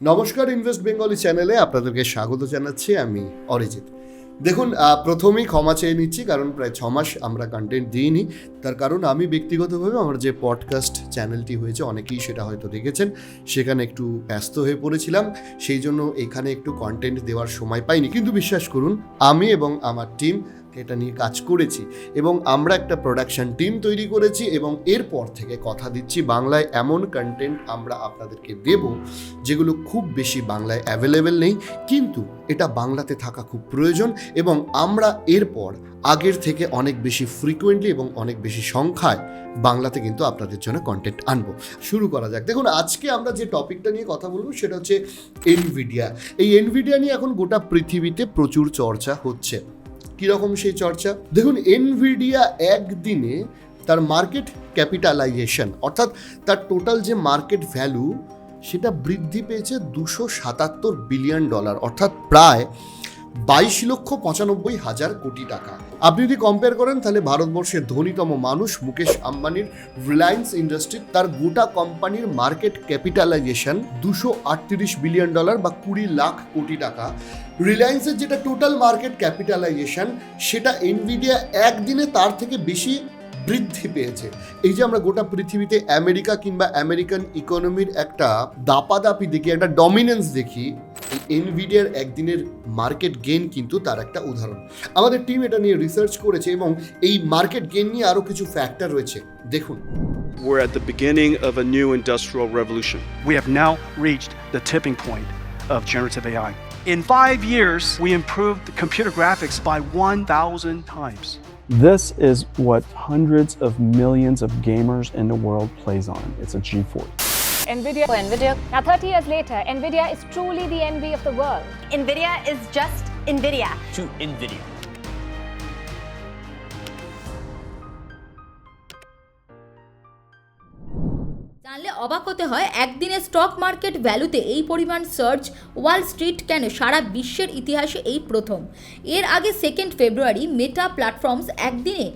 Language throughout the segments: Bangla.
নমস্কার ইনভেস্ট বেঙ্গলি চ্যানেলে আপনাদেরকে স্বাগত জানাচ্ছি আমি অরিজিৎ। দেখুন প্রথমেই ক্ষমা চেয়ে নিচ্ছি, কারণ প্রায় ছ মাস আমরা কন্টেন্ট দিইনি। তার কারণ আমি ব্যক্তিগতভাবে আমার যে পডকাস্ট চ্যানেলটি হয়েছে, অনেকেই সেটা হয়তো দেখেছেন, সেখানে একটু ব্যস্ত হয়ে পড়েছিলাম। সেই জন্য এখানে একটু কন্টেন্ট দেওয়ার সময় পাইনি। কিন্তু বিশ্বাস করুন, আমি এবং আমার টিম এটা নিয়ে কাজ করেছি এবং আমরা একটা প্রোডাকশন টিম তৈরি করেছি এবং এরপর থেকে কথা দিচ্ছি বাংলায় এমন কন্টেন্ট আমরা আপনাদেরকে দেব যেগুলো খুব বেশি বাংলায় অ্যাভেলেবেল নেই, কিন্তু এটা বাংলাতে থাকা খুব প্রয়োজন এবং আমরা এরপর আগের থেকে অনেক বেশি ফ্রিকুয়েন্টলি এবং অনেক বেশি সংখ্যায় বাংলাতে কিন্তু আপনাদের জন্য কন্টেন্ট আনব। শুরু করা যাক। দেখুন, আজকে আমরা যে টপিকটা নিয়ে কথা বলব সেটা হচ্ছে এনভিডিয়া এই এনভিডিয়া নিয়ে এখন গোটা পৃথিবীতে প্রচুর চর্চা হচ্ছে। কীরকম সেই চর্চা? দেখুন এনভিডিয়া একদিনে তার মার্কেট ক্যাপিটালাইজেশন অর্থাৎ তার টোটাল যে মার্কেট ভ্যালু সেটা বৃদ্ধি পেয়েছে দুশো সাতাত্তর বিলিয়ন ডলার অর্থাৎ প্রায় বাইশ লক্ষ পঁচানব্বই হাজার কোটি টাকা। আপনি যদি কম্পেয়ার করেন, তাহলে ভারতবর্ষের ধনীতম মানুষ মুকেশ আম্বানির রিলায়েন্স ইন্ডাস্ট্রি তার গোটা কোম্পানির মার্কেট ক্যাপিটালাইজেশন দুশো আটত্রিশ বিলিয়ন ডলার বা কুড়ি লাখ কোটি টাকা। রিলায়েন্সের যেটা টোটাল মার্কেট ক্যাপিটালাইজেশন সেটা এনভিডিয়া একদিনে তার থেকে বেশি বৃদ্ধি পেয়েছে। এই যে আমরা গোটা পৃথিবীতে আমেরিকা কিংবা আমেরিকান ইকোনমির একটা দাপাদাপি দেখি, একটা ডমিনেন্স দেখি এই এনভিডিয়ার একদিনের মার্কেট গেন কিন্তু তার একটা উদাহরণ আমাদের টিম এটা নিয়ে রিসার্চ করেছে এবং এই মার্কেট গেন নিয়ে আরও কিছু ফ্যাক্টর রয়েছে দেখুন We're at the beginning of a new industrial revolution. We have now reached the tipping point of generative AI. In five years, we improved the computer graphics by 1,000 times. This is what hundreds of millions of gamers in the world plays on. It's a GeForce. NVIDIA. NVIDIA. Now, 30 years later, NVIDIA is truly the envy of the world. NVIDIA is just NVIDIA. to NVIDIA. জানলে অবাক হতে হয় একদিনে স্টক মার্কেট ভ্যালুতে এই পরিমাণ সার্চ ওয়াল স্ট্রিট কেন সারা বিশ্বের ইতিহাসে এই প্রথম এর আগে সেকেন্ড ফেব্রুয়ারি মেটা প্ল্যাটফর্মস একদিনে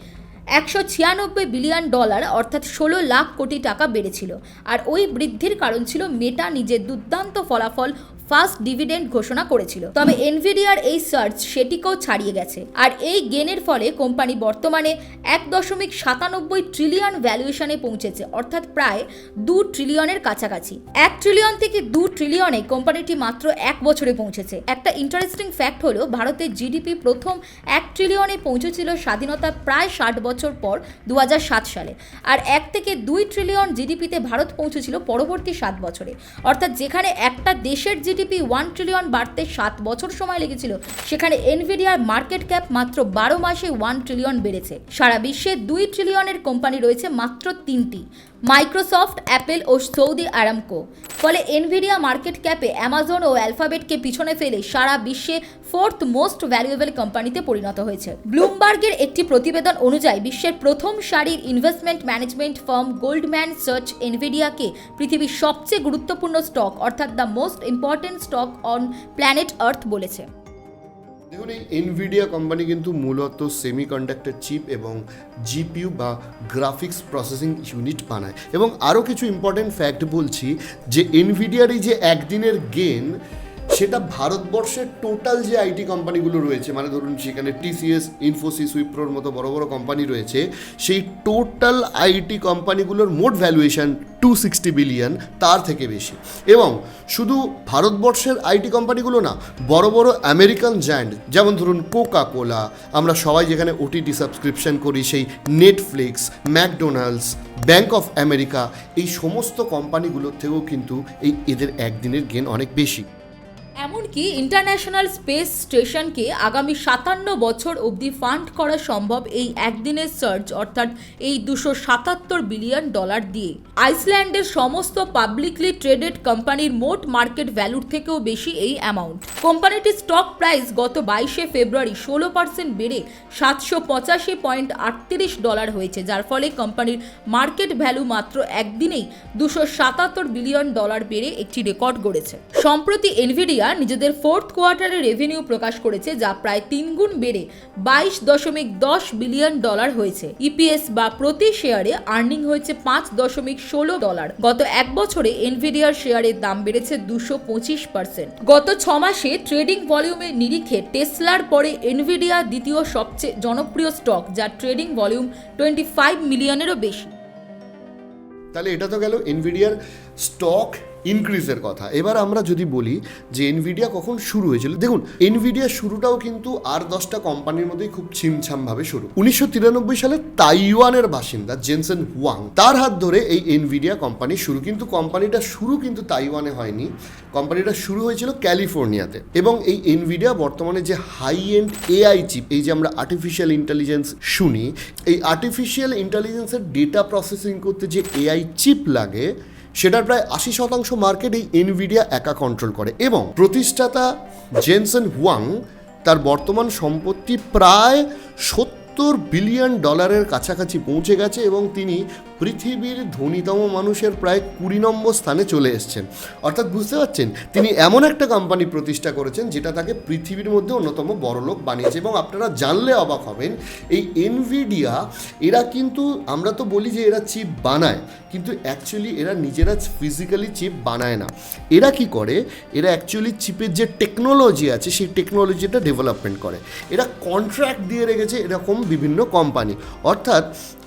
একশো ছিয়ানব্বই বিলিয়ন ডলার, অর্থাৎ ষোলো লাখ কোটি টাকা বেড়েছিল। আর ওই বৃদ্ধির কারণ ছিল মেটা নিজের দুর্দান্ত ফলাফল ফার্স্ট ডিভিডেন্ড ঘোষণা করেছিল। তবে এনভিডিয়ার এই সার্চ সেটিকেও ছাড়িয়ে গেছে। আর এই গেনের ফলে কোম্পানি বর্তমানে এক দশমিক সাতানব্বই ট্রিলিয়ন ভ্যালুয়েশনে পৌঁছেছে, অর্থাৎ প্রায় দু ট্রিলিয়নের কাছাকাছি। এক ট্রিলিয়ন থেকে দু ট্রিলিয়নে কোম্পানিটি মাত্র এক বছরে পৌঁছেছে। একটা ইন্টারেস্টিং ফ্যাক্ট হলো ভারতের জিডিপি প্রথম এক ট্রিলিয়নে পৌঁছেছিল স্বাধীনতা প্রায় ষাট বছর পর দু হাজার সাত সালে। আর এক থেকে দুই ট্রিলিয়ন জিডিপিতে ভারত পৌঁছেছিল পরবর্তী সাত বছরে। অর্থাৎ যেখানে একটা দেশের জিডিপি ওয়ান ট্রিলিয়ন বাড়তে সাত বছর সময় লেগেছিল, সেখানে এনভিডিয়ার মার্কেট ক্যাপ মাত্র বারো মাসে ওয়ান ট্রিলিয়ন বেড়েছে। সারা বিশ্বে দুই ট্রিলিয়নের কোম্পানি রয়েছে মাত্র তিনটি মাইক্রোসফট অ্যাপেল ও সৌদি আরামকো ফলে এনভিডিয়া মার্কেট ক্যাপে অ্যামাজন ও অ্যালফাবেটকে পিছনে ফেলে সারা বিশ্বে ফোর্থ মোস্ট ভ্যালুয়েবল কোম্পানিতে পরিণত হয়েছে। ব্লুমবার্গের একটি প্রতিবেদন অনুযায়ী বিশ্বের প্রথম সারির ইনভেস্টমেন্ট ম্যানেজমেন্ট ফার্ম গোল্ডম্যান সার্চ এনভিডিয়াকে পৃথিবীর সবচেয়ে গুরুত্বপূর্ণ স্টক অর্থাৎ the most important stock on planet earth বলেছে। দেখুন, এই এনভিডিয়া কোম্পানি কিন্তু মূলত সেমি কন্ডাক্টর চিপ এবং জিপিউ বা গ্রাফিক্স প্রসেসিং ইউনিট বানায়। এবং আরও কিছু ইম্পর্টেন্ট ফ্যাক্ট বলছি যে এনভিডিয়ার এই যে একদিনের গেন সেটা ভারতবর্ষের টোটাল যে আইটি কোম্পানিগুলো রয়েছে মানে ধরুন সেখানে টিসিএস ইনফোসিস উইপ্রোর মতো বড় বড় কোম্পানি রয়েছে, সেই টোটাল আইটি কোম্পানিগুলোর মোট ভ্যালুয়েশন টু সিক্সটি বিলিয়ন তার থেকে বেশি। এবং শুধু ভারতবর্ষের আইটি কোম্পানিগুলো না, বড় বড় আমেরিকান জায়ান্ট যেমন ধরুন কোকা কোলা আমরা সবাই যেখানে ওটিটি সাবস্ক্রিপশন করি, সেই Netflix McDonald's Bank of America এই সমস্ত কোম্পানিগুলোর থেকেও কিন্তু এই এদের একদিনের গেন অনেক বেশি। এমনকি ইন্টারন্যাশনাল স্পেস স্টেশনকে আগামী সাতান্ন বছর অবধি ফান্ড করা সম্ভব এই একদিনের সার্চ, অর্থাৎ এই দুশো সাতাত্তর বিলিয়ন ডলার দিয়ে। আইসল্যান্ডের সমস্ত পাবলিকলি ট্রেডেড কোম্পানির মোট মার্কেট ভ্যালুর থেকেও বেশি এই অ্যামাউন্ট। কোম্পানিটির স্টক প্রাইস গত বাইশে ফেব্রুয়ারি ষোলো পার্সেন্ট বেড়ে সাতশো পঁচাশি পয়েন্ট আটত্রিশ ডলার হয়েছে, যার ফলে কোম্পানির মার্কেট ভ্যালু মাত্র একদিনেই দুশো সাতাত্তর বিলিয়ন ডলার বেড়ে একটি রেকর্ড গড়েছে। সম্প্রতি এনভিডিয়া নিজেদের ফোর্থ কোয়ার্টারে রেভিনিউ প্রকাশ করেছে যা প্রায় তিনগুণ বেড়ে বাইশ দশমিক দশ বিলিয়ন ডলার হয়েছে। ইপিএস বা প্রতি শেয়ারে আর্নিং হয়েছে পাঁচ দশমিক ষোলো ডলার গত এক বছরে এনভিডিয়ার শেয়ারের দাম বেড়েছে দুশো পঁচিশ পার্সেন্ট গত ছ মাসে ট্রেডিং ভলিউমের নিরিখে টেসলার পরে এনভিডিয়া দ্বিতীয় সবচেয়ে জনপ্রিয় স্টক যার ট্রেডিং ভলিউম টোয়েন্টি ফাইভ মিলিয়নেরও বেশি। তাহলে এটা তো গেল এনভিডিয়ার স্টক ইনক্রিজের কথা। এবার আমরা যদি বলি যে এনভিডিয়া কখন শুরু হয়েছিল, দেখুন এনভিডিয়ার শুরুটাও কিন্তু আর দশটা কোম্পানির মধ্যেই খুব ছিমছামভাবে শুরু। উনিশশো তিরানব্বই সালে তাইওয়ানের বাসিন্দা জেনসেন হুয়াং, তার হাত ধরে এই এনভিডিয়া কোম্পানি শুরু। কিন্তু কোম্পানিটা শুরু কিন্তু তাইওয়ানে হয়নি। কোম্পানিটা শুরু হয়েছিল ক্যালিফোর্নিয়াতে। এবং এই এনভিডিয়া বর্তমানে যে হাই এন্ড এআই চিপ এই যে আমরা আর্টিফিশিয়াল ইন্টেলিজেন্স শুনি, এই আর্টিফিশিয়াল ইন্টেলিজেন্সের ডেটা প্রসেসিং করতে যে এআই চিপ লাগে সেটার প্রায় আশি শতাংশ মার্কেট এই এনভিডিয়া একা কন্ট্রোল করে এবং প্রতিষ্ঠাতা জেনসন হুয়াং তার বর্তমান সম্পত্তি প্রায় সত্তর বিলিয়ন ডলারের কাছাকাছি পৌঁছে গেছে এবং তিনি পৃথিবীর ধনীতম মানুষের প্রায় কুড়ি নম্বর স্থানে চলে এসছেন। অর্থাৎ বুঝতে পারছেন, তিনি এমন একটা কোম্পানি প্রতিষ্ঠা করেছেন যেটা তাকে পৃথিবীর মধ্যে অন্যতম বড়লোক বানিয়েছে এবং আপনারা জানলে অবাক হবেন, এই এনভিডিয়া এরা কিন্তু, আমরা তো বলি যে এরা চিপ বানায়, কিন্তু অ্যাকচুয়ালি এরা নিজেরা ফিজিক্যালি চিপ বানায় না। এরা কি করে? এরা অ্যাকচুয়ালি চিপের যে টেকনোলজি আছে, সেই টেকনোলজিটা ডেভেলপমেন্ট করে। এরা কন্ট্রাক্ট দিয়ে রেখেছে এরকম বিভিন্ন কোম্পানি অর্থাৎ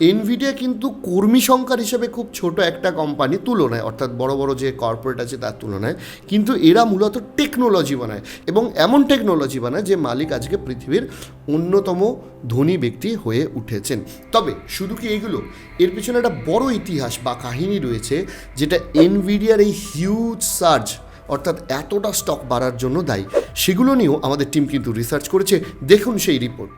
এনভিডিয়া কিন্তু কর্মী সংখ্যার হিসেবে খুব ছোট একটা কোম্পানি তুলনায়, অর্থাৎ বড় বড় যে কর্পোরেট আছে তার তুলনায়, কিন্তু এরা মূলত টেকনোলজি বানায় এবং এমন টেকনোলজি বানায় যে মালিক আজকে পৃথিবীর অন্যতম ধনী ব্যক্তি হয়ে উঠেছেন। তবে শুধু কি এইগুলো? এর পিছনে একটা বড় ইতিহাস বা কাহিনী রয়েছে যেটা এনভিডিয়ার এই হিউজ সার্জ অর্থাৎ এতটা স্টক বাড়ার জন্য দায়ী, সেগুলো নিয়েও আমাদের টিম কিন্তু রিসার্চ করেছে। দেখুন সেই রিপোর্ট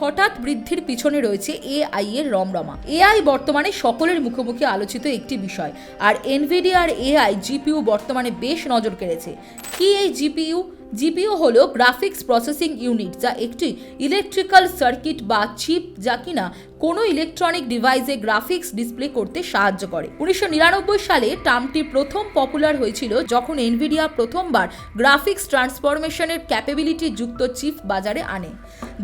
হঠাৎ বৃদ্ধির পিছনে রয়েছে এআই এর রমরমা। এআই বর্তমানে সকলের মুখোমুখি আলোচিত একটি বিষয়, আর এনভিডিআর এআই জিপিইউ বর্তমানে বেশ নজর কেড়েছে। কি এই জিপিইউ জিপিও হল গ্রাফিক্স প্রসেসিং ইউনিট যা একটি ইলেকট্রিক্যাল সার্কিট বা চিপ যা কিনা কোনো ইলেকট্রনিক ডিভাইসে গ্রাফিক্স ডিসপ্লে করতে সাহায্য করে। উনিশশো নিরানব্বই সালে টার্মটি প্রথম পপুলার হয়েছিল যখন এনভিডিয়া প্রথমবার গ্রাফিক্স ট্রান্সফরমেশনের ক্যাপাবিলিটি যুক্ত চিপ বাজারে আনে।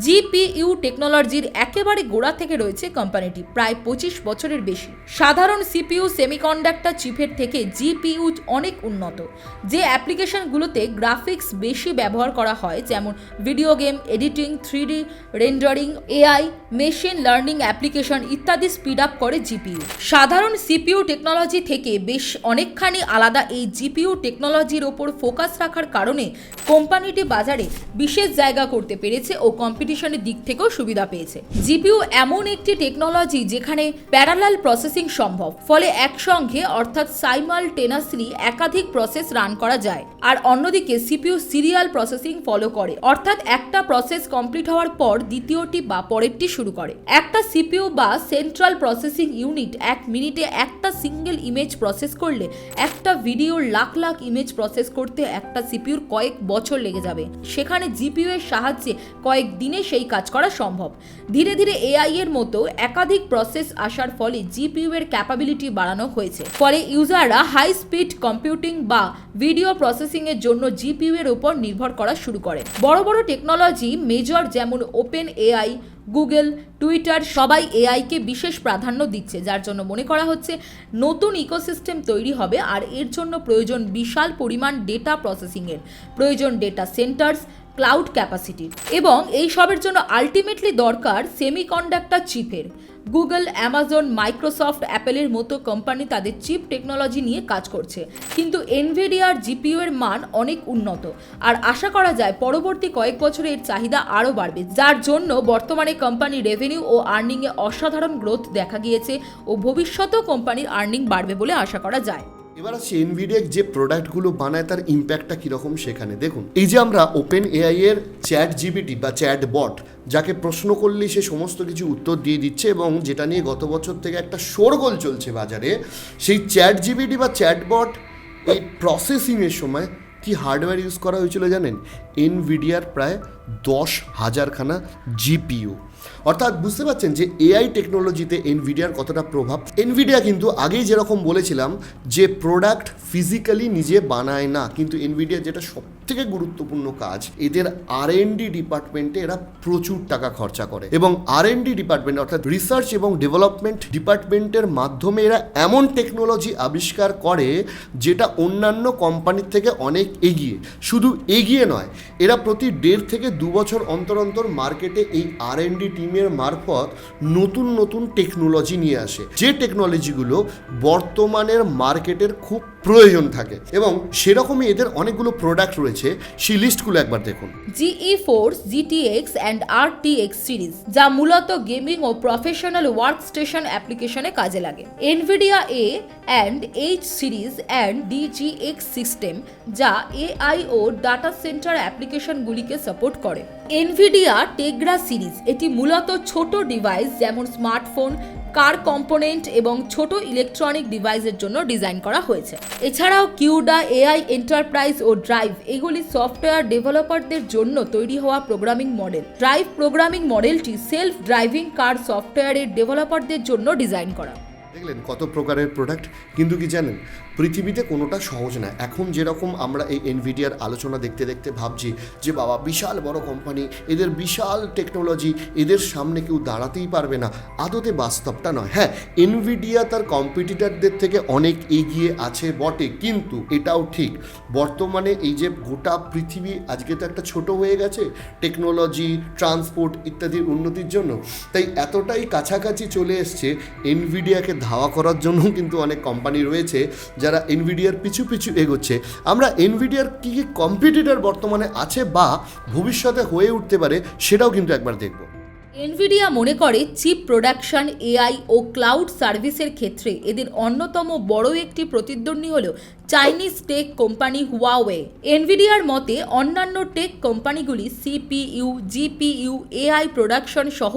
জিপিইউ টেকনোলজির একেবারে গোড়া থেকে রয়েছে কোম্পানিটি প্রায় পঁচিশ বছরের বেশি। সাধারণ সিপিইউ সেমিকন্ডাক্টর চিপের থেকে জিপিইউ অনেক উন্নত। যে অ্যাপ্লিকেশনগুলোতে গ্রাফিক্স বেশি ব্যবহার করা হয়, যেমন video game editing three D rendering AI machine learning application ইত্যাদি স্পিড আপ করে জিপিইউ। সাধারণ সিপিইউ টেকনোলজি থেকে বেশ অনেকখানি আলাদা এই জিপিইউ টেকনোলজির ওপর ফোকাস রাখার কারণে কোম্পানিটি বাজারে বিশেষ জায়গা করতে পেরেছে ও কম্পিটিশনের দিক থেকেও সুবিধা পেয়েছে। জিপিইউ এমন একটি টেকনোলজি যেখানে প্যারালাল প্রসেসিং সম্ভব, ফলে একসঙ্গে অর্থাৎ সাইমালটেনাসলি একাধিক প্রসেস রান করা যায় আর অন্যদিকে সিপিইউ সিরিয়াল প্রসেসিং ফলো করে, অর্থাৎ একটা প্রসেস কমপ্লিট হওয়ার পর দ্বিতীয়টি বা পরেরটি শুরু করে। একটা সিপিইউ বা সেন্ট্রাল প্রসেসিং ইউনিট এক মিনিটে একটা সিঙ্গেল ইমেজ প্রসেস করলে একটা ভিডিওর লাখ লাখ ইমেজ প্রসেস করতে একটা সিপিউর কয়েক বছর লেগে যাবে। সেখানে জিপিইউ এর সাহায্যে কয়েক দিনে সেই কাজ করা সম্ভব। ধীরে ধীরে এআই এর মতো একাধিক প্রসেস আসার ফলে জিপিইউ এর ক্যাপাবিলিটি বাড়ানো হয়েছে। ফলে ইউজাররা হাই স্পিড কম্পিউটিং বা ভিডিও প্রসেসিং এর জন্য জিপিইউ এর উপর নির্ভর করা শুরু করে। বড় বড় টেকনোলজি মেজর যেমন ওপেন এআই গুগল, টুইটার সবাই এআইকে বিশেষ প্রাধান্য দিচ্ছে, যার জন্য মনে করা হচ্ছে নতুন ইকোসিস্টেম তৈরি হবে আর এর জন্য প্রয়োজন বিশাল পরিমাণ ডেটা প্রসেসিংয়ের। প্রয়োজন ডেটা সেন্টার্স ক্লাউড ক্যাপাসিটির এবং এই সবের জন্য আলটিমেটলি দরকার সেমিকন্ডাক্টর চিপের। গুগল অ্যামাজন মাইক্রোসফট অ্যাপেলের মতো কোম্পানি তাদের চিপ টেকনোলজি নিয়ে কাজ করছে। কিন্তু এনভিডিআর জিপিইউ এর মান অনেক উন্নত। আর আশা করা যায় পরবর্তী কয়েক বছরে এর চাহিদা আরও বাড়বে। যার জন্য বর্তমানে কোম্পানি রেভিনিউ ও আর্নিংয়ে অসাধারণ গ্রোথ দেখা গিয়েছে ও ভবিষ্যতেও কোম্পানির আর্নিং বাড়বে বলে আশা করা যায়। এবার আসছে এনভিডিয়া যে প্রোডাক্টগুলো বানায়, তার ইম্প্যাক্টটা কীরকম সেখানে? দেখুন, এই যে আমরা ওপেন এআই এর চ্যাট জিবিটি বা চ্যাট বট যাকে প্রশ্ন করলেই সে সমস্ত কিছু উত্তর দিয়ে দিচ্ছে এবং যেটা নিয়ে গত বছর থেকে একটা শোরগোল চলছে বাজারে, সেই চ্যাট জিবিটি বা চ্যাট বট এই প্রসেসিংয়ের সময় কি হার্ডওয়্যার ইউজ করা হয়েছিল জানেন? এনভিডিয়ার প্রায় দশ হাজারখানা জিপিইউ অর্থাৎ বুঝতে পারছেন যে এআই টেকনোলজিতে এনভিডিয়ার কতটা প্রভাব? এনভিডিয়া কিন্তু আগেই যেরকম বলেছিলাম যে প্রোডাক্ট ফিজিক্যালি নিজে বানায় না, কিন্তু এনভিডিয়া যেটা সব থেকে গুরুত্বপূর্ণ কাজ, এদের আর এন ডি ডিপার্টমেন্টে এরা প্রচুর টাকা খরচা করে। এবং আর এন ডি ডিপার্টমেন্ট অর্থাৎ রিসার্চ এবং ডেভেলপমেন্ট ডিপার্টমেন্টের মাধ্যমে এরা এমন টেকনোলজি আবিষ্কার করে যেটা অন্যান্য কোম্পানির থেকে অনেক এগিয়ে। শুধু এগিয়ে নয়, এরা প্রতি দেড় থেকে দু বছর অন্তর অন্তর মার্কেটে এই আর এন ডি টিমের মারফত নতুন নতুন টেকনোলজি নিয়ে আসে। যে টেকনোলজিগুলো বর্তমানের মার্কেটের খুব প্রয়োজন থাকে। এবং সেরকমই এদের অনেকগুলো প্রোডাক্ট রয়েছে, সেই লিস্টগুলো একবার দেখুন। GeForce GTX and RTX series যা মূলত গেমিং ও প্রফেশনাল ওয়ার্ক স্টেশন অ্যাপ্লিকেশনে কাজে লাগে। Nvidia A and H series and DGX system যা এআই ও ডাটা সেন্টার অ্যাপ্লিকেশনগুলিকে সাপোর্ট করে। এনভিডিয়া টেগ্রা সিরিজ এটি মূলত ছোট ডিভাইস যেমন স্মার্টফোন কার কম্পোনেন্ট এবং ছোট ইলেকট্রনিক ডিভাইসের জন্য ডিজাইন করা হয়েছে। এছাড়াও কিউডা, এআই, এন্টারপ্রাইজ ও ড্রাইভ এগুলি সফটওয়্যার ডেভেলপারদের জন্য তৈরি হওয়া প্রোগ্রামিং মডেল। ড্রাইভ প্রোগ্রামিং মডেলটি সেলফ ড্রাইভিং কার সফটওয়্যারের ডেভেলপারদের জন্য ডিজাইন করা। দেখলেন কত প্রকারের প্রোডাক্ট, কিন্তু কি জানেন? পৃথিবীতে কোনোটা সহজ না। এখন যেরকম আমরা এই এনভিডিয়ার আলোচনা দেখতে দেখতে ভাবছি যে, বাবা, বিশাল বড় কোম্পানি এদের বিশাল টেকনোলজি এদের সামনে কেউ দাঁড়াতেই পারবে না। আদতে বাস্তবটা নয়। হ্যাঁ এনভিডিয়া তার কম্পিটিটারদের থেকে অনেক এগিয়ে আছে বটে, কিন্তু এটাও ঠিক। বর্তমানে এই যে গোটা পৃথিবী আজকে তো একটা ছোট হয়ে গেছে টেকনোলজি ট্রান্সপোর্ট ইত্যাদির উন্নতির জন্য। তাই এতটাই কাছাকাছি চলে এসছে এনভিডিয়াকে ধাওয়া করার জন্য কিন্তু অনেক কোম্পানি রয়েছে যারা এনভিডিয়ার পিছু পিছু এগোচ্ছে, আমরা এনভিডিয়ার কী কী কম্পিটিটার বর্তমানে আছে বা ভবিষ্যতে হয়ে উঠতে পারে সেটাও কিন্তু একবার দেখব। এনভিডিয়া মনে করে চিপ প্রোডাকশন এআই ও ক্লাউড সার্ভিসের ক্ষেত্রে এদের অন্যতম বড় একটি প্রতিদ্বন্দ্বী হল চাইনিজ টেক কোম্পানি হুয়াওয়ে। এনভিডিয়ার মতে, অন্যান্য টেক কোম্পানিগুলি সিপিইউ, জিপিইউ, এআই প্রোডাকশন সহ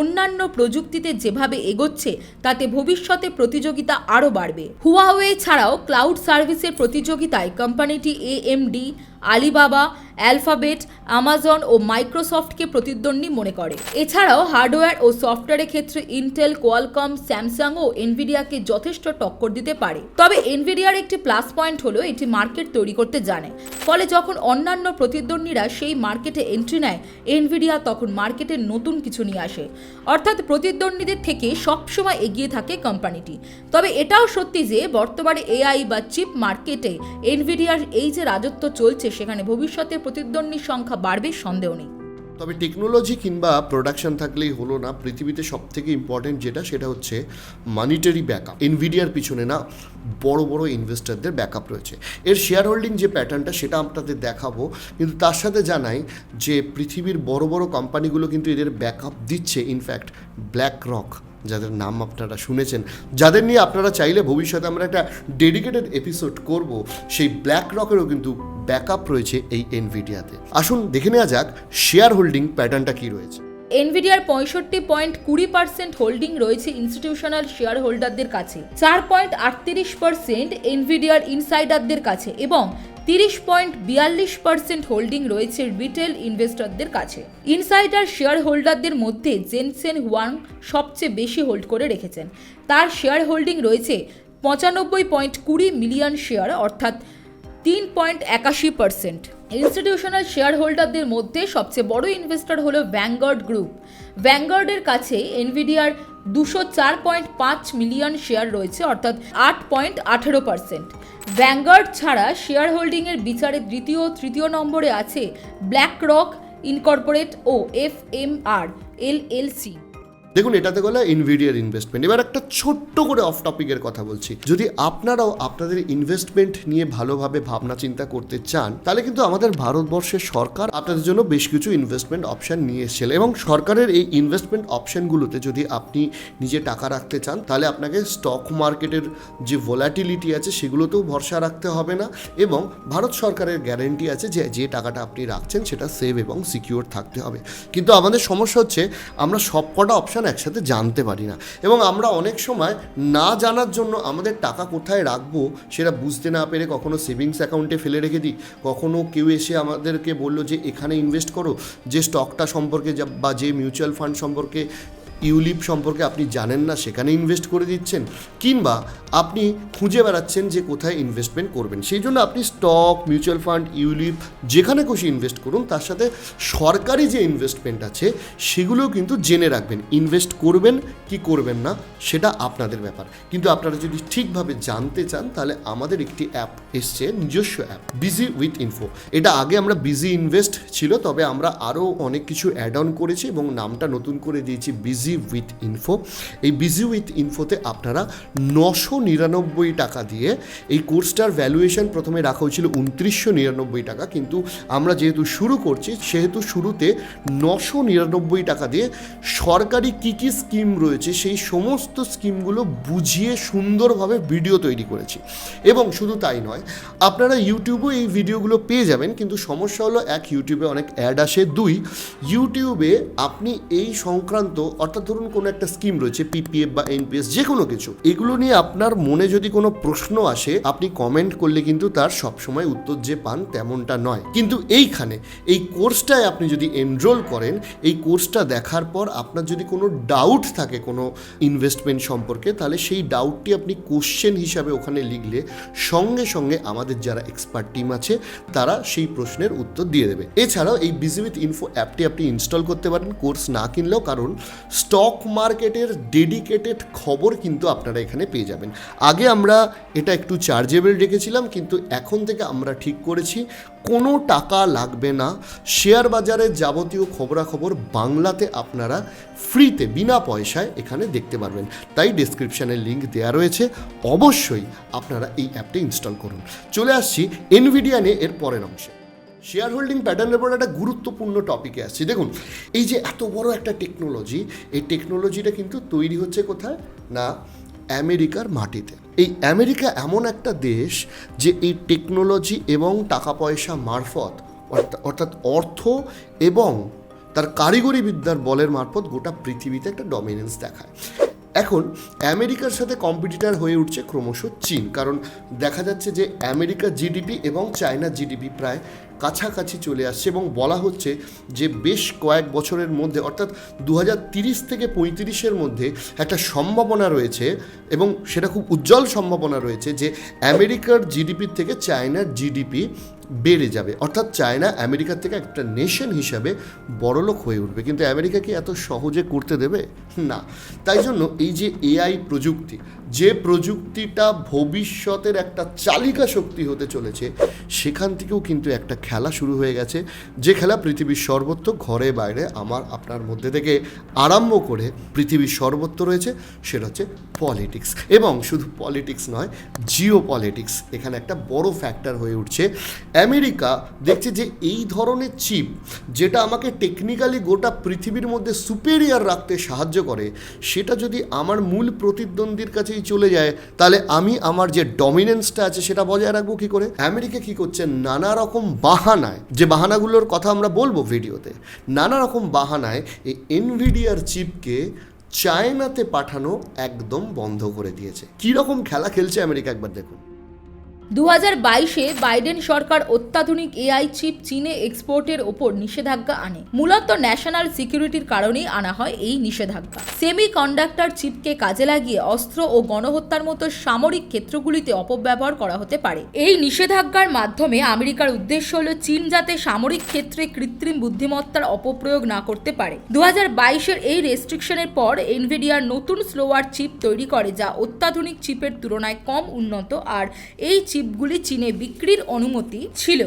অন্যান্য প্রযুক্তিতে যেভাবে এগোচ্ছে, তাতে ভবিষ্যতে প্রতিযোগিতা আরও বাড়বে। হুয়াওয়ে ছাড়াও ক্লাউড সার্ভিসের প্রতিযোগিতায় কোম্পানিটি এএমডি, আলিবাবা, অ্যালফাবেট, আমাজন ও মাইক্রোসফটকে প্রতিদ্বন্দ্বী মনে করে। এছাড়াও হার্ডওয়্যার ও সফটওয়্যারের ক্ষেত্রে ইন্টেল, কোয়ালকম, স্যামসাং ও এনভিডিয়াকে যথেষ্ট টক্কর দিতে পারে। তবে এনভিডিয়ার একটি পয়েন্ট হলো এটি মার্কেট তৈরি করতে জানে। ফলে যখন অন্যান্য প্রতিদ্বন্দ্বীরা সেই মার্কেটে এন্ট্রি নেয় এনভিডিয়া তখন মার্কেটে নতুন কিছু নিয়ে আসে। অর্থাৎ প্রতিদ্বন্দ্বীদের থেকে সবসময় এগিয়ে থাকে কোম্পানিটি তবে এটাও সত্যি যে, বর্তমানে এআই বা চিপ মার্কেটে এনভিডিয়ার এই যে রাজত্ব চলছে, সেখানে ভবিষ্যতে প্রতিদ্বন্দ্বীর সংখ্যা বাড়বে সন্দেহ নেই। তবে টেকনোলজি কিংবা প্রোডাকশন থাকলেই হলো না। পৃথিবীতে সব থেকে ইম্পর্টেন্ট যেটা, সেটা হচ্ছে মানিটারি ব্যাকআপ ইনভিডিয়ার পিছনে না বড় বড় ইনভেস্টারদের ব্যাকআপ রয়েছে। এর শেয়ার হোল্ডিং যে প্যাটার্নটা সেটা আপনাদের দেখাবো। কিন্তু তার সাথে জানাই যে, পৃথিবীর বড় বড় কোম্পানিগুলো কিন্তু এদের ব্যাকআপ দিচ্ছে। ইনফ্যাক্ট ব্ল্যাক রক যাদের নাম আপনারা শুনেছেন। যাদের নিয়ে আপনারা চাইলে ভবিষ্যতে আমরা একটা ডেডিকেটেড এপিসোড করব, সেই ব্ল্যাক রকেরও কিন্তু ব্যাকআপ রয়েছে এই এনভিডিয়াতে আসুন দেখে নেওয়া যাক শেয়ার হোল্ডিং প্যাটার্নটা কী রয়েছে। এনভিডিয়ার পঁয়ষট্টি পয়েন্ট কুড়ি পার্সেন্ট হোল্ডিং রয়েছে ইনস্টিটিউশনাল শেয়ার হোল্ডারদের কাছে। চার পয়েন্ট আটত্রিশ পার্সেন্ট এনভিডিয়ার ইনসাইডারদের কাছে এবং তিরিশ পয়েন্ট বিয়াল্লিশ পার্সেন্ট হোল্ডিং রয়েছে রিটেল ইনভেস্টরদের কাছে। ইনসাইডার শেয়ার হোল্ডারদের মধ্যে জেনসেন ওয়াং সবচেয়ে বেশি হোল্ড করে রেখেছেন। তার শেয়ার হোল্ডিং রয়েছে পঁচানব্বই পয়েন্ট কুড়ি মিলিয়ন শেয়ার, অর্থাৎ তিন পয়েন্ট একাশি পার্সেন্ট। ইনস্টিটিউশনাল শেয়ার হোল্ডারদের মধ্যে সবচেয়ে বড় ইনভেস্টর হলো ভ্যাঙ্গার্ড গ্রুপ। ভ্যাঙ্গার্ডের কাছে এনভিডিয়ার দুশো চার পয়েন্ট পাঁচ মিলিয়ন শেয়ার রয়েছে, অর্থাৎ আট পয়েন্ট আঠেরো পার্সেন্ট। ভ্যাঙ্গার্ড ছাড়া শেয়ার হোল্ডিংয়ের বিচারে দ্বিতীয় তৃতীয় নম্বরে আছে ব্ল্যাক রক ইনকর্পোরেট ও F M R L L C দেখুন, এটাতে গেলে ইনভিডিয়ার ইনভেস্টমেন্ট এবার একটা ছোট্ট করে অফ টপিকের কথা বলছি। যদি আপনারাও আপনাদের ইনভেস্টমেন্ট নিয়ে ভালোভাবে ভাবনা চিন্তা করতে চান, তাহলে কিন্তু আমাদের ভারতবর্ষের সরকার আপনাদের জন্য বেশ কিছু ইনভেস্টমেন্ট অপশন নিয়ে এসেছিল। এবং সরকারের এই ইনভেস্টমেন্ট অপশনগুলোতে যদি আপনি নিজে টাকা রাখতে চান, তাহলে আপনাকে স্টক মার্কেটের যে ভোলাটিলিটি আছে, সেগুলোতেও ভরসা রাখতে হবে না। এবং ভারত সরকারের গ্যারেন্টি আছে যে যে টাকাটা আপনি রাখছেন, সেটা সেভ এবং সিকিউর থাকতে হবে। কিন্তু আমাদের সমস্যা হচ্ছে, আমরা সবকটা অপশন ইনফরমেশান একসাথে জানতে পারি না। এবং আমরা অনেক সময় না জানার জন্য আমাদের টাকা কোথায় রাখব সেটা বুঝতে না পেরে কখনো সেভিংস অ্যাকাউন্টে ফেলে রেখে দিই। কখনো কেউ এসে আমাদেরকে বলল যে, এখানে ইনভেস্ট করো। যে স্টকটা সম্পর্কে বা যে মিউচুয়াল ফান্ড সম্পর্কে ইউলিপ সম্পর্কে আপনি জানেন না, সেখানে ইনভেস্ট করে দিচ্ছেন, কিংবা আপনি খুঁজে বেড়াচ্ছেন যে কোথায় ইনভেস্টমেন্ট করবেন। সেই জন্য আপনি স্টক মিউচুয়াল ফান্ড ইউলিপ, যেখানে খুশি ইনভেস্ট করুন, তার সাথে সরকারি যে ইনভেস্টমেন্ট আছে, সেগুলোও কিন্তু জেনে রাখবেন। ইনভেস্ট করবেন কি করবেন না, সেটা আপনাদের ব্যাপার। কিন্তু আপনারা যদি ঠিকভাবে জানতে চান, তাহলে আমাদের একটি অ্যাপ এসছে, নিজস্ব অ্যাপ বিজি উইথ ইনফো এটা আগে আমরা বিজি ইনভেস্ট ছিল, তবে আমরা আরও অনেক কিছু অ্যাড অন করেছি এবং নামটা নতুন করে দিয়েছি বিজি উইথ ইনফো এই বিজি উইথ ইনফোতে আপনারা নশো নিরানব্বই টাকা দিয়ে এই কোর্সটার ভ্যালুয়েশন প্রথমে রাখা হয়েছিল উনত্রিশশো নিরানব্বই টাকা। কিন্তু আমরা যেহেতু শুরু করছি, সেহেতু শুরুতে নশো নিরানব্বই টাকা দিয়ে সরকারি কী কী স্কিম রয়েছে, সেই সমস্ত স্কিমগুলো বুঝিয়ে সুন্দরভাবে ভিডিও তৈরি করেছি। এবং শুধু তাই নয়, আপনারা ইউটিউবেও এই ভিডিওগুলো পেয়ে যাবেন, কিন্তু সমস্যা হলো এক, ইউটিউবে অনেক অ্যাড আসে। দুই, ইউটিউবে আপনি এই সংক্রান্ত, অর্থাৎ ধরুন কোনো একটা স্কিম রয়েছে পিপিএফ বা এনপিএস যে কোনো কিছু, এগুলো নিয়ে আপনার মনে যদি কোনো প্রশ্ন আসে, আপনি কমেন্ট করলে কিন্তু তার সবসময় উত্তর যে পান তেমনটা নয়। কিন্তু এইখানে, এই কোর্সটায় আপনি যদি এনরোল করেন, এই কোর্সটা দেখার পর আপনার যদি কোনো ডাউট থাকে কোনো ইনভেস্টমেন্ট সম্পর্কে, তাহলে সেই ডাউটটি আপনি কোশ্চেন হিসাবে ওখানে লিখলে সঙ্গে সঙ্গে আমাদের যারা এক্সপার্ট টিম আছে, তারা সেই প্রশ্নের উত্তর দিয়ে দেবে। এছাড়াও এই বিজি উইথ ইনফো অ্যাপটি আপনি ইনস্টল করতে পারেন কোর্স না কিনলেও, কারণ স্টক মার্কেটের ডেডিকেটেড খবর কিন্তু আপনারা এখানে পেয়ে যাবেন। আগে আমরা এটা একটু চার্জেবল রেখেছিলাম, কিন্তু এখন থেকে আমরা ঠিক করেছি। কোনো টাকা লাগবে না। শেয়ার বাজারের যাবতীয় খবরাখবর বাংলাতে আপনারা ফ্রিতে, বিনা পয়সায় এখানে দেখতে পারবেন। তাই ডেসক্রিপশানের লিঙ্ক দেওয়া রয়েছে। অবশ্যই আপনারা এই অ্যাপটি ইনস্টল করুন। চলে আসছি এনভিডিয়া নিয়ে, এর পরের অংশে। শেয়ার হোল্ডিং প্যাটার্নের পর একটা গুরুত্বপূর্ণ টপিকে আসছি। দেখুন, এই যে এত বড় একটা টেকনোলজি এই টেকনোলজিটা কিন্তু তৈরি হচ্ছে কোথায়? না, আমেরিকার মাটিতে। এই আমেরিকা এমন একটা দেশ যে এই টেকনোলজি এবং টাকা পয়সা মারফত, অর্থা- অর্থাৎ অর্থ এবং তার কারিগরি বিদ্যার বলের মারফত গোটা পৃথিবীতে একটা ডমিনেন্স দেখায়। এখন, আমেরিকার সাথে কম্পিটিটার হয়ে উঠছে ক্রমশ চীন। কারণ দেখা যাচ্ছে যে আমেরিকার জিডিপি এবং চায়নার জিডিপি প্রায় কাছাকাছি চলে আসছে এবং বলা হচ্ছে যে বেশ কয়েক বছরের মধ্যে, অর্থাৎ দু থেকে পঁয়ত্রিশের মধ্যে একটা সম্ভাবনা রয়েছে এবং সেটা খুব উজ্জ্বল সম্ভাবনা রয়েছে যে আমেরিকার জিডিপির থেকে চায়নার জিডিপি বেড়ে যাবে। অর্থাৎ চায়না আমেরিকার থেকে একটা নেশন হিসাবে বড়লোক হয়ে উঠবে। কিন্তু আমেরিকা কি এত সহজে করতে দেবে? না। তাই জন্য এই যে এআই প্রযুক্তি, যে প্রযুক্তিটা ভবিষ্যতের একটা চালিকা শক্তি হতে চলেছে, সেখান থেকেও কিন্তু একটা খেলা শুরু হয়ে গেছে। যে খেলা পৃথিবীর সর্বত্র, ঘরে বাইরে, আমার, আপনার মধ্যে থেকে আরম্ভ করে পৃথিবীর সর্বত্র রয়েছে, সেটা হচ্ছে পলিটিক্স। এবং শুধু পলিটিক্স নয় জিও পলিটিক্স এখানে একটা বড় ফ্যাক্টর হয়ে উঠছে। আমেরিকা দেখছে যে এই ধরনের চিপ যেটা আমাকে টেকনিক্যালি গোটা পৃথিবীর মধ্যে সুপেরিয়ার রাখতে সাহায্য করে, সেটা যদি আমার মূল প্রতিদ্বন্দ্বীর কাছেই চলে যায়, তাহলে আমি আমার যে ডমিনেন্সটা আছে সেটা বজায় রাখব কী করে? আমেরিকা কি করছে? নানা রকম বাহানায়, যে বাহানাগুলোর কথা আমরা বলব ভিডিওতে, নানা রকম বাহানায় এই এনভিডিয়ার চিপকে চায়নাতে পাঠানো একদম বন্ধ করে দিয়েছে। কী রকম খেলা খেলছে আমেরিকা একবার দেখুন। দু হাজার বাইশে বাইডেন সরকার অত্যাধুনিক এআই চিপ চীনে এক্সপোর্টের ওপর নিষেধাজ্ঞা আনে। মূলত ন্যাশনাল সিকিউরিটির কারণেই আনা হয় এই নিষেধাজ্ঞা। সেমি কন্ডাক্টর চিপকে কাজে লাগিয়ে অস্ত্র ও গণহত্যার মতো সামরিক ক্ষেত্রগুলিতে অপব্যবহার করা হতে পারে। এই নিষেধাজ্ঞার মাধ্যমে আমেরিকার উদ্দেশ্য হল চীন যাতে সামরিক ক্ষেত্রে কৃত্রিম বুদ্ধিমত্তার অপপ্রয়োগ না করতে পারে। দু হাজার বাইশের এই রেস্ট্রিকশনের পর এনভিডিয়ার নতুন স্লোয়ার চিপ তৈরি করে যা অত্যাধুনিক চিপের তুলনায় কম উন্নত, আর এই চিপগুলি চীনে বিক্রির অনুমতি ছিল।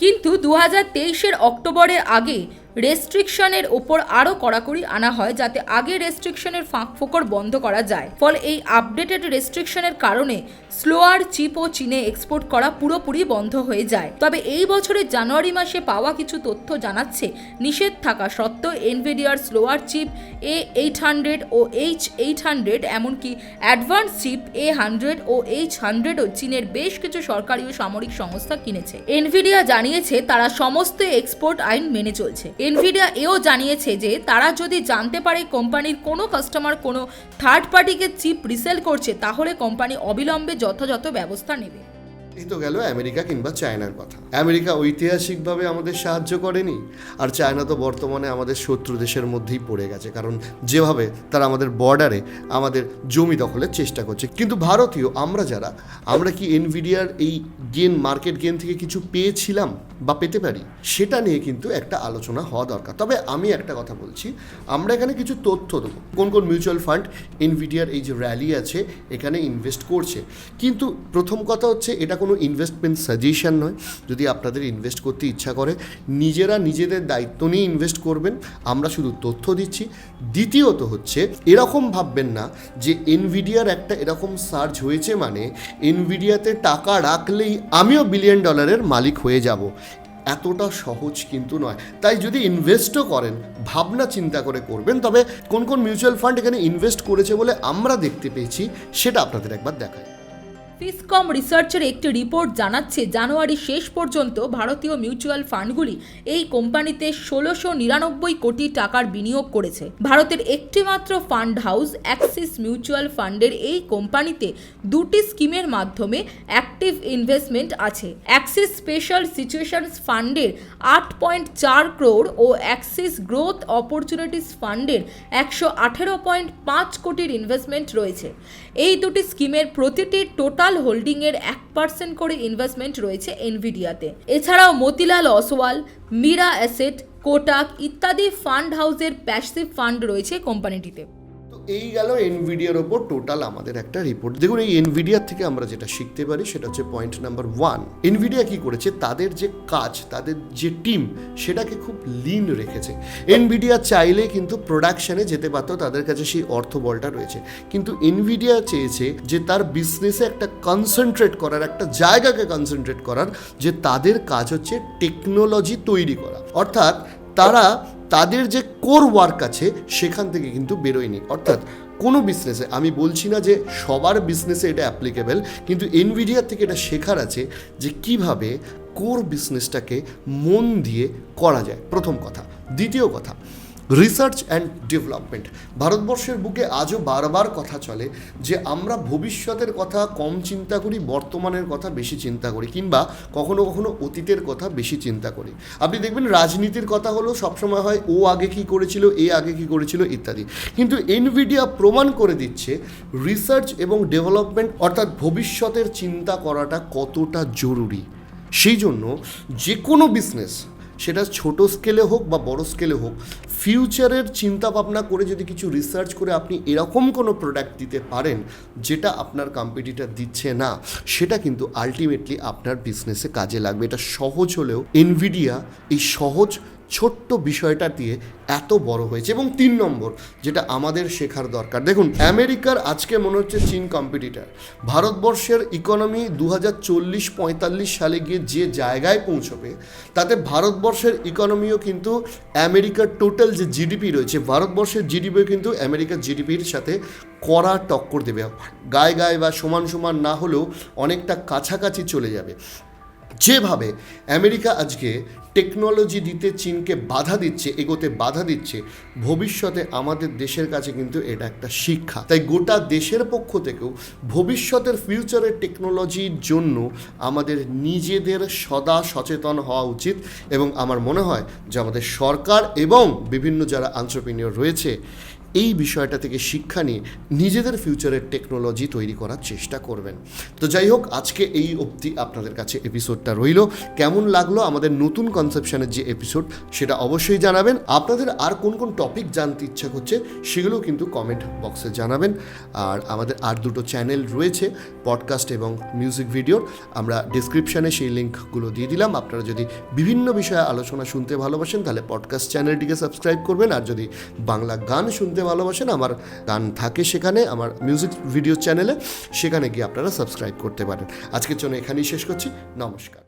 কিন্তু দু হাজার তেইশের অক্টোবরের আগে রেস্ট্রিকশনের ওপর আরও কড়াকড়ি আনা হয় যাতে আগে রেস্ট্রিকশনের ফাঁক ফোকর বন্ধ করা যায়। ফলে এই আপডেটেড রেস্ট্রিকশনের কারণে স্লোয়ার চিপও চীনে এক্সপোর্ট করা পুরোপুরি বন্ধ হয়ে যায়। তবে এই বছরের জানুয়ারি মাসে পাওয়া কিছু তথ্য জানাচ্ছে, নিষেধ থাকা সত্ত্বেও এনভিডিয়ার slower chip A eight hundred O H eight hundred, এমনকি অ্যাডভান্স চিপ এ হান্ড্রেড ও এইচ হান্ড্রেডও চীনের বেশ কিছু সরকারি ও সামরিক সংস্থা কিনেছে। এনভিডিয়া জানিয়েছে, তারা সমস্ত এক্সপোর্ট আইন মেনে চলছে। এনভিডিয়া এও জানিয়েছে যে তারা যদি জানতে পারে কোম্পানির কোনো কাস্টমার কোনো থার্ড পার্টিকে চিপ রিসেল করছে, তাহলে কোম্পানি অবিলম্বে যথাযথ ব্যবস্থা নেবে। এই তো গেল আমেরিকা কিংবা চায়নার কথা। আমেরিকা ঐতিহাসিকভাবে আমাদের সাহায্য করেনি, আর চায়না তো বর্তমানে আমাদের শত্রু দেশের মধ্যেই পড়ে গেছে, কারণ যেভাবে তারা আমাদের বর্ডারে আমাদের জমি দখলের চেষ্টা করছে। কিন্তু ভারতীয়, আমরা যারা, আমরা কি এনভিডিয়ার এই গেন মার্কেট গেন থেকে কিছু পেয়েছিলাম বা পেতে পারি? সেটা নিয়ে কিন্তু একটা আলোচনা হওয়া দরকার। তবে আমি একটা কথা বলছি, আমরা এখানে কিছু তথ্য দেবো। কোন কোন মিউচুয়াল ফান্ড এনভিডিয়ার এই যে র্যালি আছে, এখানে ইনভেস্ট করছে। কিন্তু প্রথম কথা হচ্ছে, এটা কোনো ইনভেস্টমেন্ট সাজেশন নয়। যদি আপনাদের ইনভেস্ট করতে ইচ্ছা করে, নিজেরা নিজেদের দায়িত্ব নিয়ে ইনভেস্ট করবেন। আমরা শুধু তথ্য দিচ্ছি। দ্বিতীয়ত হচ্ছে, এরকম ভাববেন না যে এনভিডিয়ার একটা এরকম সার্চ হয়েছে মানে এনভিডিয়াতে টাকা রাখলেই আমিও বিলিয়ন ডলারের মালিক হয়ে যাব। এতটা সহজ কিন্তু নয়। তাই যদি ইনভেস্টও করেন, ভাবনা চিন্তা করে করবেন, তবে কোন কোন মিউচুয়াল ফান্ড এখানে ইনভেস্ট করেছে বলে আমরা দেখতে পেয়েছি, সেটা আপনাদের একবার দেখাই। ফিসকম রিসার্চের একটি রিপোর্ট জানাচ্ছে, জানুয়ারি শেষ পর্যন্ত ভারতীয় মিউচুয়াল ফান্ডগুলি এই কোম্পানিতে ষোলোশো নিরানব্বই কোটি টাকার বিনিয়োগ করেছে। ভারতের একটিমাত্র ফান্ড হাউস অ্যাক্সিস মিউচুয়াল ফান্ডের এই কোম্পানিতে দুটি স্কিমের মাধ্যমে অ্যাক্টিভ ইনভেস্টমেন্ট আছে। অ্যাক্সিস স্পেশাল সিচুয়েশনস ফান্ডের আট পয়েন্ট চার ক্রোড় ও অ্যাক্সিস গ্রোথ অপরচুনিটিস ফান্ডের একশো আঠেরো পয়েন্ট পাঁচ কোটির ইনভেস্টমেন্ট রয়েছে। এই দুটি স্কিমের প্রতিটি টোটাল হোল্ডিংয়ের এক পার্সেন্ট করে ইনভেস্টমেন্ট রয়েছে এনভিডিয়াতে এছাড়াও মতিলাল অসওয়াল, মীরা অ্যাসেট, কোটাক ইত্যাদি ফান্ড হাউসের প্যাসিভ ফান্ড রয়েছে কোম্পানিটিতে এই গেল এনভিডিয়ার ওপর টোটাল আমাদের একটা রিপোর্ট দেখুন, এই এনভিডিয়ার থেকে আমরা যেটা শিখতে পারি সেটা হচ্ছে পয়েন্ট নাম্বার ওয়ান এনভিডিয়া কি করেছে? তাদের যে কাজ, তাদের যে টিম সেটাকে খুব লিন রেখেছে। এনভিডিয়া চাইলে কিন্তু প্রোডাকশনে যেতে পারতো, তাদের কাছে সেই অর্থবলটা রয়েছে। কিন্তু এনভিডিয়া চেয়েছে যে তার বিজনেসে একটা কনসেন্ট্রেট করার, একটা জায়গাকে কনসেন্ট্রেট করার, যে তাদের কাজ হচ্ছে টেকনোলজি তৈরি করা। অর্থাৎ তারা তাদের যে কোর ওয়ার্ক আছে, সেখান থেকে কিন্তু বেরোয়নি। অর্থাৎ কোনো বিজনেসে আমি বলছি না যে সবার বিজনেসে এটা অ্যাপ্লিকেবেল কিন্তু এনভিডিয়ার থেকে এটা শেখার আছে যে কীভাবে কোর বিজনেসটাকে মন দিয়ে করা যায়। প্রথম কথা। দ্বিতীয় কথা রিসার্চ অ্যান্ড ডেভেলপমেন্ট ভারতবর্ষের বুকে আজও বারবার কথা চলে যে আমরা ভবিষ্যতের কথা কম চিন্তা করি, বর্তমানের কথা বেশি চিন্তা করি, কিংবা কখনো কখনো অতীতের কথা বেশি চিন্তা করি। আপনি দেখবেন রাজনীতির কথা হলো সবসময় হয়, ও আগে কি করেছিল, এ আগে কি করেছিল ইত্যাদি। কিন্তু এনভিডিয়া প্রমাণ করে দিচ্ছে রিসার্চ এবং ডেভেলপমেন্ট অর্থাৎ ভবিষ্যতের চিন্তা করাটা কতটা জরুরি। সেই জন্য যে কোনো বিজনেস সেটা ছোট স্কেলে হোক বা বড় স্কেলে হোক ফিউচারের চিন্তা ভাবনা করে যদি কিছু রিসার্চ করে আপনি এরকম কোনো প্রোডাক্ট দিতে পারেন, যেটা আপনার কম্পিটিটার দিচ্ছে না, সেটা কিন্তু আলটিমেটলি আপনার বিজনেসে কাজে লাগবে। এটা সহজ হলেও এনভিডিয়া এই সহজ ছোট্ট বিষয়টা দিয়ে এত বড় হয়েছে এবং তিন নম্বর, যেটা আমাদের শেখার দরকার। দেখুন, আমেরিকার আজকে মনে হচ্ছে চীন কম্পিটিটার ভারতবর্ষের ইকোনমি দু হাজার চল্লিশ পঁয়তাল্লিশ সালে গিয়ে যে জায়গায় পৌঁছবে, তাতে ভারতবর্ষের ইকোনমিও কিন্তু আমেরিকার টোটাল যে জিডিপি রয়েছে, ভারতবর্ষের জিডিপিও কিন্তু আমেরিকার জিডিপির সাথে কড়া টক্কর দেবে। গায়ে গায়ে বা সমান সমান না হলেও অনেকটা কাছাকাছি চলে যাবে। যেভাবে আমেরিকা আজকে টেকনোলজি দিতে চীনকে বাধা দিচ্ছে, এগোতে বাধা দিচ্ছে, ভবিষ্যতে আমাদের দেশের কাছে কিন্তু এটা একটা শিক্ষা। তাই গোটা দেশের পক্ষ থেকেও ভবিষ্যতের ফিউচারের টেকনোলজির জন্য আমাদের নিজেদের সদা সচেতন হওয়া উচিত এবং আমার মনে হয় যে আমাদের সরকার এবং বিভিন্ন যারা আন্টারপ্রিনিয়র রয়েছে এই বিষয়টা থেকে শিক্ষা নিয়ে নিজেদের ফিউচারের টেকনোলজি তৈরি করার চেষ্টা করবেন। তো যাই হোক, আজকে এই অবধি আপনাদের কাছে এপিসোডটা রইল। কেমন লাগল আমাদের নতুন কনসেপশনের যে এপিসোড সেটা অবশ্যই জানাবেন। আপনাদের আর কোন কোন টপিক জানতে ইচ্ছা করছে সেগুলো কিন্তু কমেন্ট বক্সে জানাবেন। আর আমাদের আর দুটো চ্যানেল রয়েছে পডকাস্ট এবং মিউজিক ভিডিওর আমরা ডিসক্রিপশানে সেই লিঙ্কগুলো দিয়ে দিলাম। আপনারা যদি বিভিন্ন বিষয়ে আলোচনা শুনতে ভালোবাসেন, তাহলে পডকাস্ট চ্যানেলটিকে সাবস্ক্রাইব করবেন। আর যদি বাংলা গান শুনতে ভালোবাসেন, আমার গান থাকে সেখানে, আমার মিউজিক ভিডিও চ্যানেলে সেখানে গিয়ে আপনারা সাবস্ক্রাইব করতে পারেন। আজকের জন্য এখানেই শেষ করছি, নমস্কার।